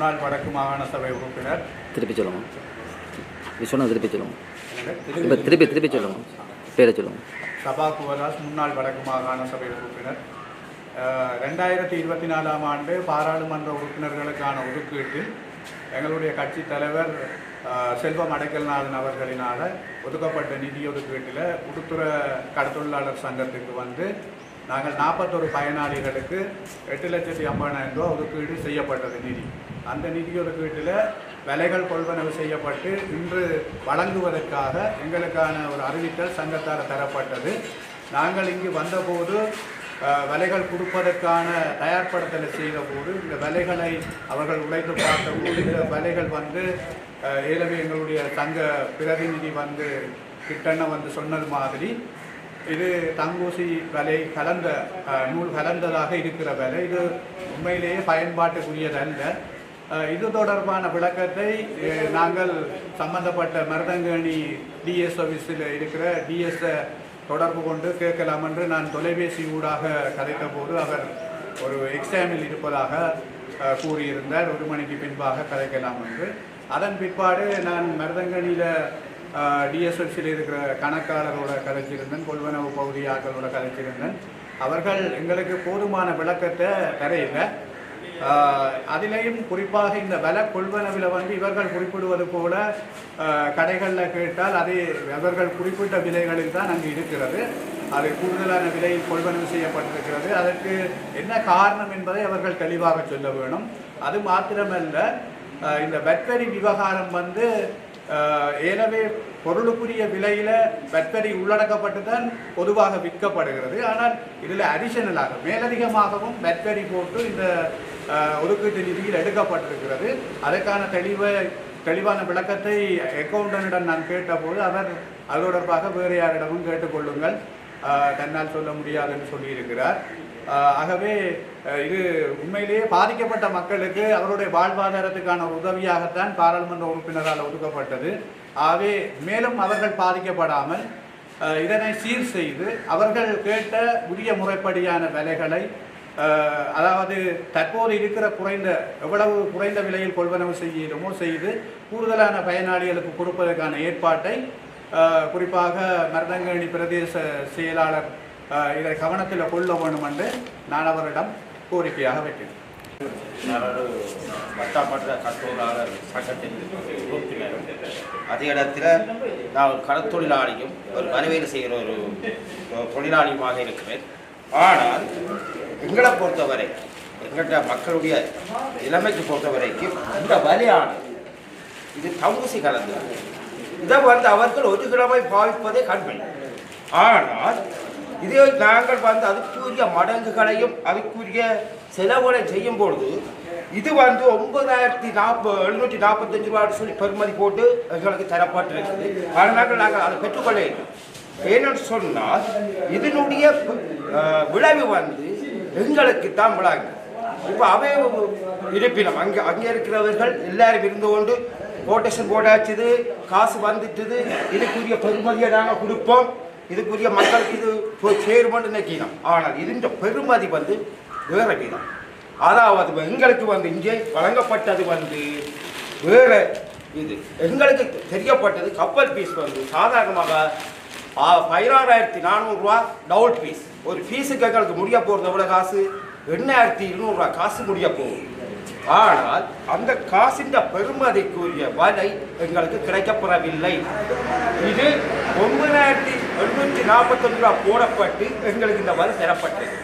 முன்னாள் வடக்கு மாகாண சபை உறுப்பினர். திருப்பி சொல்லுங்க. சொன்னது திருப்பி சொல்லுங்க. இப்போ திருப்பி திருப்பி சொல்லுங்க. பேரை சொல்லுங்க. சபா குவராஸ் முன்னாள் வடக்கு மாகாண சபை உறுப்பினர். ரெண்டாயிரத்தி இருபத்தி நாலாம் ஆண்டு பாராளுமன்ற உறுப்பினர்களுக்கான ஒதுக்கீட்டில் எங்களுடைய கட்சி தலைவர் செல்வம் அடைக்கல்நாதன் அவர்களினால் ஒதுக்கப்பட்ட நிதி ஒதுக்கீட்டில் உடுத்துற கடத்தொழிலாளர் சங்கத்துக்கு வந்து நாங்கள் நாற்பத்தொரு பயனாளிகளுக்கு எட்டு லட்சத்தி ஐம்பதாயிரம் ரூபா ஒதுக்கீடு செய்யப்பட்டது நிதி. அந்த நிதி ஒதுக்கீட்டில் விலைகள் கொள்வனவு செய்யப்பட்டு இன்று வழங்குவதற்காக எங்களுக்கான ஒரு அறிவித்தல் சங்கத்தால் தரப்பட்டது. நாங்கள் இங்கு வந்தபோது விலைகள் கொடுப்பதற்கான தயார்படுத்தலை செய்த போது இந்த விலைகளை அவர்கள் உழைத்து பார்த்தபோது இந்த விலைகள் வந்து ஏலவே எங்களுடைய தங்க பிரதிநிதி வந்து கிட்டண்ண வந்து சொன்னது மாதிரி இது தங்கூசி விலை கலந்த நூல் கலந்ததாக இருக்கிற விலை. இது உண்மையிலேயே பயன்பாட்டுக்குரியதல்ல. இது தொடர்பான விளக்கத்தை நாங்கள் சம்பந்தப்பட்ட மருதங்கணி டிஎஸ் ஆஃபீஸில் இருக்கிற டிஎஸ்ஸை தொடர்பு கொண்டு கேட்கலாம் என்று நான் தொலைபேசி ஊடாக கதைத்த போது அவர் ஒரு எக்ஸாமில் இருப்பதாக கூறியிருந்தார். ஒரு மணிக்கு பின்பாக கதைக்கலாம் என்று. அதன் பிற்பாடு நான் மருதங்கணியில் டிஎஸ்எல்சியில் இருக்கிற கணக்காளரோட கதைச்சிருந்தேன் கொள்வனவு பகுதி ஆக்களோட கதைச்சிருந்தேன். அவர்கள் எங்களுக்கு போதுமான விளக்கத்தை தரையில்லை அதிலேயும் குறிப்பாக இந்த விலை கொள்வனவில் வந்து இவர்கள் குறிப்பிடுவது போல கடைகளில் கேட்டால் அது அவர்கள் குறிப்பிட்ட விலைகளில் தான் அங்கு இருக்கிறது. அது கூடுதலான விலையில் கொள்வனவு செய்யப்பட்டிருக்கிறது. அதற்கு என்ன காரணம் என்பதை அவர்கள் தெளிவாக சொல்ல வேணும். அது மாத்திரமல்ல இந்த வெட்வரி விவகாரம் வந்து அஹ், ஏலவே பொருளுக்குரிய விலையில் வெட்வரி உள்ளடக்கப்பட்டு தான் பொதுவாக விற்கப்படுகிறது. ஆனால் இதில் அடிஷனலாக மேலதிகமாகவும் வெட்வரி போட்டு இந்த ஒதுக்கீட்டு நிதியில் எடுக்கப்பட்டிருக்கிறது. அதற்கான தெளிவை தெளிவான விளக்கத்தை அக்கௌண்டனிடம் நான் கேட்டபோது அவர் அது தொடர்பாக வேறு யாரிடமும் கேட்டுக்கொள்ளுங்கள். தன்னால் சொல்ல முடியாதுன்னு சொல்லியிருக்கிறார். ஆகவே இது உண்மையிலேயே பாதிக்கப்பட்ட மக்களுக்கு அவருடைய வாழ்வாதாரத்துக்கான உதவியாகத்தான் பாராளுமன்ற உறுப்பினரால் ஒதுக்கப்பட்டது. ஆகவே மேலும் அவர்கள் பாதிக்கப்படாமல் இதனை சீர் செய்து அவர்கள் கேட்ட உரிய முறைப்படியான விலைகளை அதாவது தற்போது இருக்கிற குறைந்த எவ்வளவு குறைந்த விலையில் கொள்வனவு செய்யணுமோ செய்து கூடுதலான பயனாளிகளுக்கு கொடுப்பதற்கான ஏற்பாட்டை குறிப்பாக மருதங்கணி பிரதேச செயலாளர் இதை கவனத்தில் கொள்ள வேண்டும் என்று நான் அவரிடம் கோரிக்கையாக வைக்கிறேன். நான் ஒரு சங்கத்தின் அதே இடத்துல நான் ஒரு கடத்தொழிலாளியும் ஒரு வனவேலை செய்கிற ஒரு தொழிலாளியுமாக இருக்கிறேன். ஆனால் எங்களை பொறுத்தவரை எங்கள்கிட்ட மக்களுடைய நிலைமைக்கு பொறுத்தவரைக்கும் இந்த வலியானது இது தங்குசி கலந்தது. இதை வந்து அவர்கள் ஒரு கிழமை பாவிப்பதே கண்மை ஆனால் இதே நாங்கள் வந்து அதுக்குரிய மடங்குகளையும் அதுக்குரிய செலவுகளை செய்யும் பொழுது இது வந்து ஒன்பதாயிரத்தி நாற்பது எழுநூற்றி நாற்பத்தஞ்சு ரூபாய் சொல்லி பெருமதி போட்டு எங்களுக்கு தரப்பட்டிருக்குது அதனால் நாங்கள் அதை பெற்றுக்கொள்ள இல்லை. ஏன்னு சொன்னால் இதனுடைய விளைவு வந்து எங்களுக்கு தான் விளாங்க. இப்போ அவை இருப்பினம் அங்கே அங்கே இருக்கிறவர்கள் எல்லாரும் இருந்து கொண்டு கோட்டேஷன் போட்டாச்சுது காசு வந்துட்டுது இதுக்குரிய பெருமதியை நாங்கள் கொடுப்போம் இதுக்குரிய மக்களுக்கு இது போய் சேருமென்று நினைக்கிறோம் ஆனால் இதுன்ற பெருமதி வந்து வேற வீதம் அதாவது எங்களுக்கு வந்து இங்கே வழங்கப்பட்டது வந்து வேற இது. எங்களுக்கு தெரியப்பட்டது கப்பல் பீஸ் வந்து சாதாரணமாக பதினாறாயிரத்தி நானூறுரூவா டவுல் ஃபீஸ் ஒரு ஃபீஸுக்கு எங்களுக்கு முடிய போகிறது எவ்வளோ காசு? எண்ணாயிரத்தி இருநூறுவா காசு முடிய போகும் ஆனால் அந்த காசின் பெருமதிக்குரிய வலை எங்களுக்கு கிடைக்கப்பெறவில்லை. இது ஒன்பதாயிரத்தி எண்ணூற்றி நாற்பத்தஞ்சு ரூபா போடப்பட்டு எங்களுக்கு இந்த வலை தரப்பட்டது.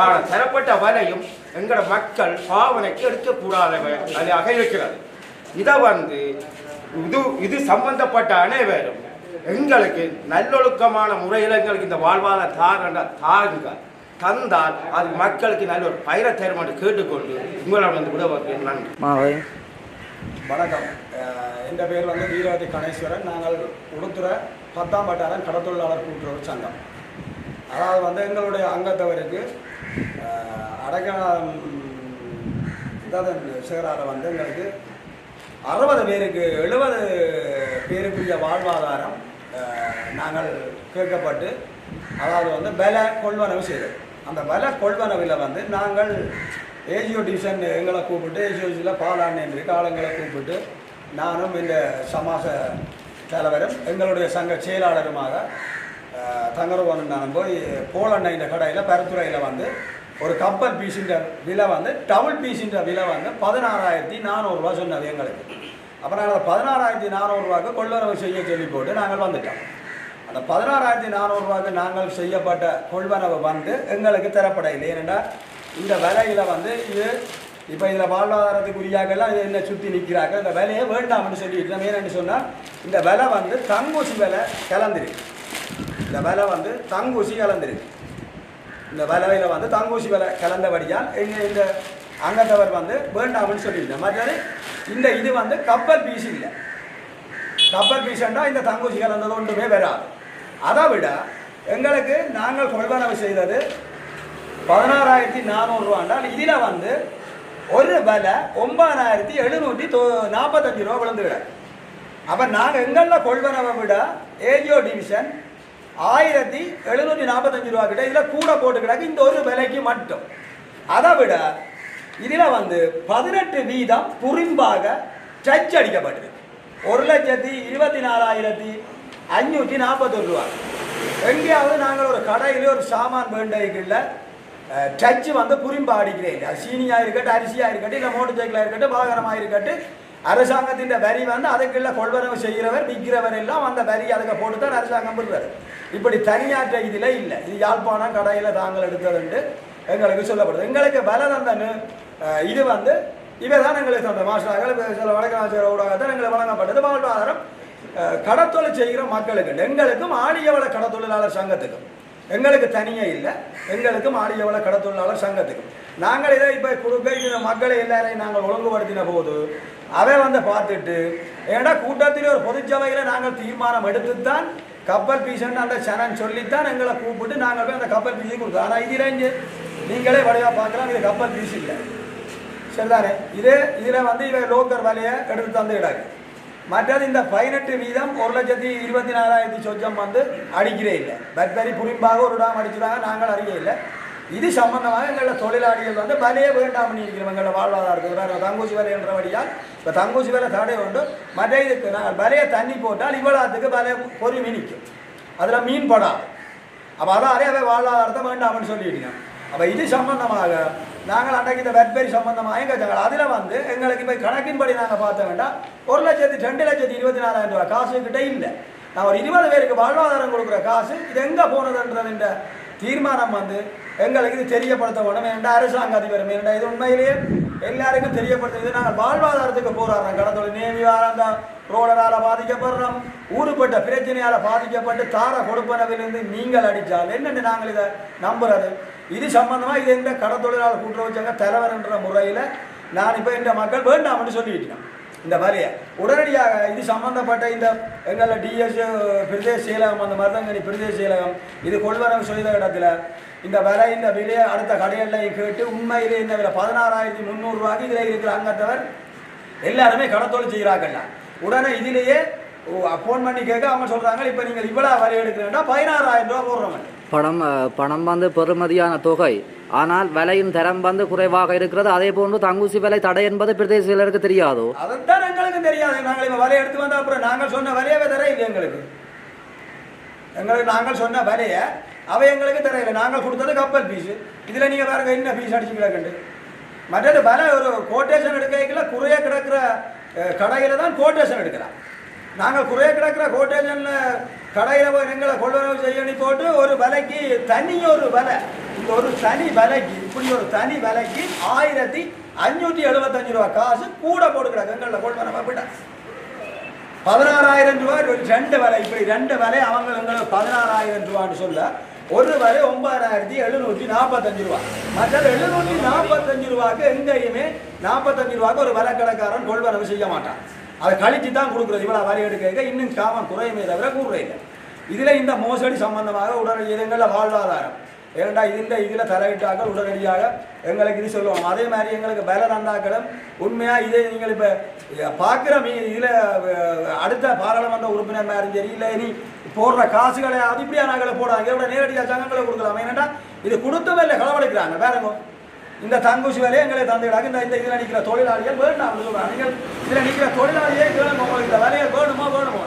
ஆனால் தரப்பட்ட வலையும் எங்களோட மக்கள் பாவனைக்கு எடுக்கக்கூடாத வலையாக இருக்கிறது. இதை வந்து இது இது சம்பந்தப்பட்ட அனைவரும் எங்களுக்கு நல்லொழுக்கமான முறையில் எங்களுக்கு இந்த வாழ்வாதார தாரண்ட தாருங்க தந்தால் அது மக்களுக்கு நல்ல ஒரு பயிரை தரும் என்று கேட்டுக்கொண்டு உங்களிடம் வந்து விட நன்றி. மாவை வணக்கம். என் பேர் வந்து வீரவதி கணேஸ்வரன். நாங்கள் உடுத்துற பத்தாம் வட்டாரம் கடத்தொழிலாளர் கூட்டுறவு சங்கம். அதாவது வந்து எங்களுடைய அங்கத்தவருக்கு அஹ், அடக்கம் இதாவது சேராத வந்து எங்களுக்கு அறுபது பேருக்கு எழுபது பேருக்குரிய வாழ்வாதாரம் நாங்கள் கேட்கப்பட்டு அதாவது வந்து விலை கொள்வனவு செய்தோம். அந்த விலை கொள்வனவில் வந்து நாங்கள் ஏஜியோ டிவிஷன் எங்களை கூப்பிட்டு ஏஜியோசியில் பாலாண்ணன் இருக்கு கூப்பிட்டு நானும் இந்த சமாச தலைவரும் எங்களுடைய சங்க செயலாளருமாக தங்கரவன் நான் போய் போலண்ண இந்த கடையில் பரத்துறையில் வந்து ஒரு கப்பல் பீஸின்ற விலை வந்து டபுள் பீஸின்ற விலை வந்து பதினாறாயிரத்தி நானூறுரூவா சொன்னது எங்களுக்கு. அப்போ நாங்கள் பதினாறாயிரத்தி நானூறுரூவாக்கு கொள்வரவு செய்ய சொல்லி போட்டு நாங்கள் வந்துட்டோம். அந்த பதினாறாயிரத்தி நானூறுரூவாக்கு நாங்கள் செய்யப்பட்ட கொள்வனவு வந்து எங்களுக்கு தரப்பட இல்லை ஏனென்றால் இந்த விலையில் வந்து இது இப்போ இதில் வாழ்வாதாரத்துக்குரியாக்கெல்லாம் இது என்ன சுற்றி நிற்கிறாங்க இந்த விலையை வேண்டாம்னு சொல்லிட்டு நம்ம ஏன்னு சொன்னால் இந்த விலை வந்து தங்கூசி விலை கலந்துருக்கு. இந்த விலை வந்து தங்கூசி கலந்துருக்கு. இந்த விலையில் வந்து தங்கூசி விலை கலந்தபடியால் எங்கள் இந்த அங்கத்தவர் வந்து வேண்டாம்னு சொல்லியிருந்தேன் மற்றது இந்த இது வந்து கப்பல் பீஸ் இல்லை கப்பல் பீஸ்ண்டா இந்த தங்கூசி கலந்தது ஒன்றுமே வராது. அதை விட எங்களுக்கு நாங்கள் கொள்வனவு செய்தது பதினாறாயிரத்தி நானூறுரூவாண்டால் இதில் வந்து ஒரு விலை ஒன்பதாயிரத்தி எழுநூற்றி தொ நாற்பத்தஞ்சு ரூபா விழுந்து கிடக்கு அப்போ நாங்கள் எங்களில் கொள்வனவை விட ஏஜியோ டிவிஷன் ஆயிரத்தி எழுநூற்றி நாற்பத்தஞ்சு ரூபா கிட்ட இதில் கூட போட்டு கிடக்கு இந்த ஒரு விலைக்கு மட்டும். அதை விட இதில் வந்து பதினெட்டு வீதம் குறிம்பாக டச் அடிக்கப்பட்டது. ஒரு லட்சத்தி இருபத்தி நாலாயிரத்தி அஞ்சூற்றி நாற்பத்தொரு ரூபா. எங்கேயாவது நாங்கள் ஒரு கடையில் ஒரு சாமான் வேண்டைகளில் டச்சு வந்து புரிம்பா அடிக்கிறேன். அது சீனியாக இருக்கட்டும் அரிசியாக இருக்கட்டும் இல்லை மோட்டர் சைக்கிளாக இருக்கட்டும் வாகனமாக இருக்கட்டும் அரசாங்கத்தின் வரி வந்து அதுக்குள்ள கொள்வரவு செய்கிறவர் விற்கிறவர் எல்லாம் அந்த வரி அதுக்கு போட்டு தான் அரசாங்கம் விடுறாரு. இப்படி தனியாற்ற இதில் இல்லை. இது யாழ்ப்பாணம் கடையில் தாங்கள் எடுத்ததுண்டு எங்களுக்கு சொல்லப்படுது. எங்களுக்கு பல தந்தனு இது வந்து இவை தான் எங்களுக்கு சொந்த மாஸ்டர்கள் சில வடக்காசிரியர் ஊடாக தான் எங்களுக்கு வழங்கப்பட்டது. வாழ்வாதாரம் கடத்தொழில் செய்கிற மக்களுக்கு எங்களுக்கும் ஆடியவள கடத்தொழிலாளர் சங்கத்துக்கும். எங்களுக்கு தனியே இல்லை எங்களுக்கும் ஆடியவள கடத்தொழிலாளர் சங்கத்துக்கும். நாங்கள் இதை இப்போ கொடுக்க இந்த மக்களை எல்லாரையும் நாங்கள் ஒழுங்குபடுத்தின போது அவை வந்து பார்த்துட்டு ஏன்னா கூட்டத்தில் ஒரு பொதுச்சபையில் நாங்கள் தீர்மானம் எடுத்துத்தான் கப்பல் பீசன் அந்த சனன் சொல்லித்தான் எங்களை கூப்பிட்டு நாங்கள் போய் அந்த கப்பல் பீசி கொடுத்தோம். ஆனால் இதில் இங்கே நீங்களே வடிவாக பார்க்கலாம் இது கப்பல் பீஸ் இல்லை. சரிதானே இது இதில் வந்து இவன் லோக்கர் விலையை எடுத்து தந்து மற்றது இந்த பதினெட்டு வீதம் ஒரு லட்சத்தி இருபத்தி நாலாயிரத்தி சொச்சம் வந்து அடிக்கிறே இல்லை. பக்தரி புரிம்பாக ஒரு டாம் அடிச்சுட்டாங்க நாங்கள் அறிய இல்லை. இது சம்பந்தமாக எங்களோட தொழிலாளிகள் வந்து விலையே வேண்டாம்னு இருக்கிறோம் எங்களோட வாழ்வாதாரத்துக்கு வேறு தங்கூசி விலை என்றபடியால் இப்போ தங்கூசி வலை தடை உண்டு. மற்ற இதுக்கு நாங்கள் வலையை தண்ணி போட்டால் இவ்வளோத்துக்கு வலையை பொறுமை நிற்கும். அதில் மீன் படாது. அப்போ அதான் அதே வாழ்வாதாரத்தை வேண்டாம்னு சொல்லிடுங்க அப்போ இது சம்பந்தமாக நாங்கள் அன்றைக்கு இந்த வெட்பெரி சம்பந்தமாக எங்க அதில் வந்து எங்களுக்கு இப்போ கணக்கின்படி நாங்கள் பார்த்த வேண்டாம் ஒரு லட்சத்தி ரெண்டு லட்சத்தி இருபத்தி நாலாயிரம் ரூபாய் காசு கிட்டே இல்லை. நான் ஒரு இருபது பேருக்கு வாழ்வாதாரம் கொடுக்குற காசு இது எங்கே போனதுன்றதுன்ற தீர்மானம் வந்து எங்களுக்கு இது தெரியப்படுத்த வேணும். ஏன்டா அரசாங்க அதிபர் ஏன்டா இது உண்மையிலேயே எல்லாருக்கும் தெரியப்படுத்த இது நாங்கள் வாழ்வாதாரத்துக்கு போராடுறோம். கடத்தொழில் நேவி அந்த ரோலரால் பாதிக்கப்படுறோம். ஊருப்பட்ட பிரச்சனையால் பாதிக்கப்பட்டு தார கொடுப்பனவிலிருந்து நீங்கள் அடித்தால் என்னென்னு நாங்கள் இதை நம்புறது? இது சம்பந்தமாக இது எந்த கடத்தொழிலாளர் கூட்டுறவு சங்க தலைவர்ன்ற முறையில் நான் இப்போ இந்த மக்கள் வேண்டாம்னு சொல்லிட்டேன். இந்த வரையை உடனடியாக இது சம்பந்தப்பட்ட இந்த எங்களில் டிஎஸ் பிரதேச செயலகம் அந்த மருதங்கனி பிரதேச செயலகம் இது கொள்வரவு செய்த இடத்துல இந்த விலை இந்த விலையை அடுத்த கடைகளில் கேட்டு உண்மையிலே இந்த விலை பதினாறாயிரத்தி முந்நூறுரூவாக்கு இதில் இருக்கிற அங்கத்தவர் எல்லாருமே கடத்தொழில் செய்கிறாங்கல்ல உடனே இதிலேயே ஃபோன் பண்ணி கேட்க அவங்க சொல்கிறாங்க இப்போ நீங்கள் இவ்வளோ வரி எடுக்கிறீங்கன்னா பதினாறாயிரம் ரூபா போடுறோம் பணம் பணம் வந்து பெறுமதியான தொகை. ஆனால் விலையின் தரம் வந்து குறைவாக இருக்கிறது. அதே போன்று தங்கூசி விலை தடை என்பது பிரதேச செயலருக்கு தெரியாதோ. அதைத்தான் எங்களுக்கு தெரியாது. நாங்கள் இப்போ வலையை எடுத்து வந்தால் அப்புறம் நாங்கள் சொன்ன வலையவே தர இல்லை எங்களுக்கு. எங்களுக்கு நாங்கள் சொன்ன வலையை அவை எங்களுக்கு தெரியல நாங்கள் கொடுத்தது கப்பல் ஃபீஸு இதில் நீங்கள் வேறு என்ன ஃபீஸ் அடிச்சு கிடக்குண்டு மற்றது விலை ஒரு கோட்டேஷன் எடுக்கல குறைய கிடக்கிற கடையில் தான் கோட்டேஷன் எடுக்கிறார் நாங்கள் குறைய கிடக்கிற கோட்டேஷனில் கடையில் போய் எங்களை கொள்வனவு செய்யணும் போட்டு ஒரு விலைக்கு தனி ஒரு விலை. இந்த ஒரு தனி விலைக்கு இப்படி ஒரு தனி விலைக்கு ஆயிரத்தி அஞ்சூற்றி எழுபத்தஞ்சு ரூபா காசு கூட போட்டு கிடக்கு எங்களில் கொள்வனவை விட பதினாறாயிரம் ரூபாய் ஒரு ரெண்டு விலை இப்படி ரெண்டு விலை அவங்க எங்களுக்கு பதினாறாயிரம் ரூபான்னு சொல்ல ஒரு வரை ஒன்பதாயிரத்தி எழுநூற்றி நாற்பத்தஞ்சு ரூபா. மற்ற எழுநூற்றி நாற்பத்தஞ்சு ரூபாய்க்கு எங்கேயுமே நாற்பத்தஞ்சு ரூபாய்க்கு ஒரு விலை கொள்வரவு செய்ய மாட்டான். அதை கழிச்சு தான் கொடுக்குறது. இவ்வளோ வரி எடுக்க இன்னும் காமம் குறையுமே தவிர கூடுறீங்க இதில் இந்த மோசடி சம்பந்தமாக உடனடி இடங்களில் வாழ்வாதாரம். ஏனண்டா இந்த இதில் தலையிட்டாக்கள் உடனடியாக எங்களுக்கு இது சொல்லுவோம். அதே மாதிரி எங்களுக்கு பல தந்தாக்களும் உண்மையாக இதே நீங்கள் இப்போ பார்க்குற மீ இதில் அடுத்த பாராளுமன்ற உறுப்பினர் மாதிரி சரி இல்லை இனி போடுற காசுகளை அது இப்படியா நாங்களை போடுறாங்க இதோட நேரடியாக சங்கங்களை கொடுக்கலாம். ஏனண்டா இது கொடுத்தவே இல்லை களவெடுக்கிறாங்க வேறங்க இந்த தங்குசி வேலையை எங்களை தந்துவிடாங்க இந்த இந்த இதில் நிற்கிற தொழிலாளிகள் வேண்டாம் சொல்கிறாங்க நீங்கள் இதில் நிற்கிற தொழிலாளியே வேணும் உங்களுக்கு இந்த வேலையை வேணுமா? வேணுமா?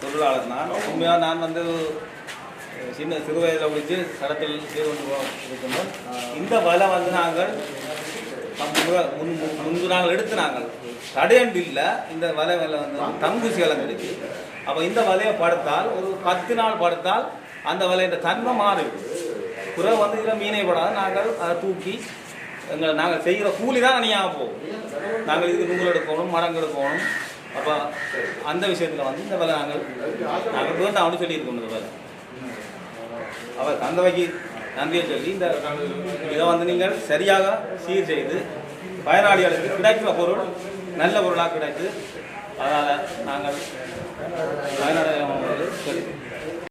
தொழிலாளர் நான். உண்மையாக நான் வந்து சின்ன சிறு வயதில் முடிச்சு சடத்தில் செய்து கொண்டு இந்த வலை வந்து நாங்கள் முன்பு- முன்பு நாங்கள் எடுத்து நாங்கள். தடையண்டு இல்லை இந்த வலை வலை வந்து தங்குசி வளர்ந்துருக்கு அப்போ இந்த வலையை படுத்தால் ஒரு பத்து நாள் படுத்தால் அந்த வலையின் தன்மை மாறிவிடும் குறை வந்து இதில் மீனை படாது. நாங்கள் அதை தூக்கி எங்களை நாங்கள் செய்கிற கூலி தான் அணியாக போகும். நாங்கள் இதுக்கு நூல் எடுக்கணும் மடங்கு எடுக்கணும். அப்போ அந்த விஷயத்தில் வந்து இந்த வேலை நாங்கள் நாங்கள் வேண்டாம்னு சொல்லியிருக்கோம் இந்த வேலை. அவர் தந்தவைக்கு நன்றியை சொல்லி இந்த இதை வந்து நீங்கள் சரியாக சீர் செய்து பயனாளிகளுக்கு கிடைக்கிற பொருள் நல்ல பொருளாக கிடைத்து அதனால் நாங்கள் பயனாளிகள் சொல்லி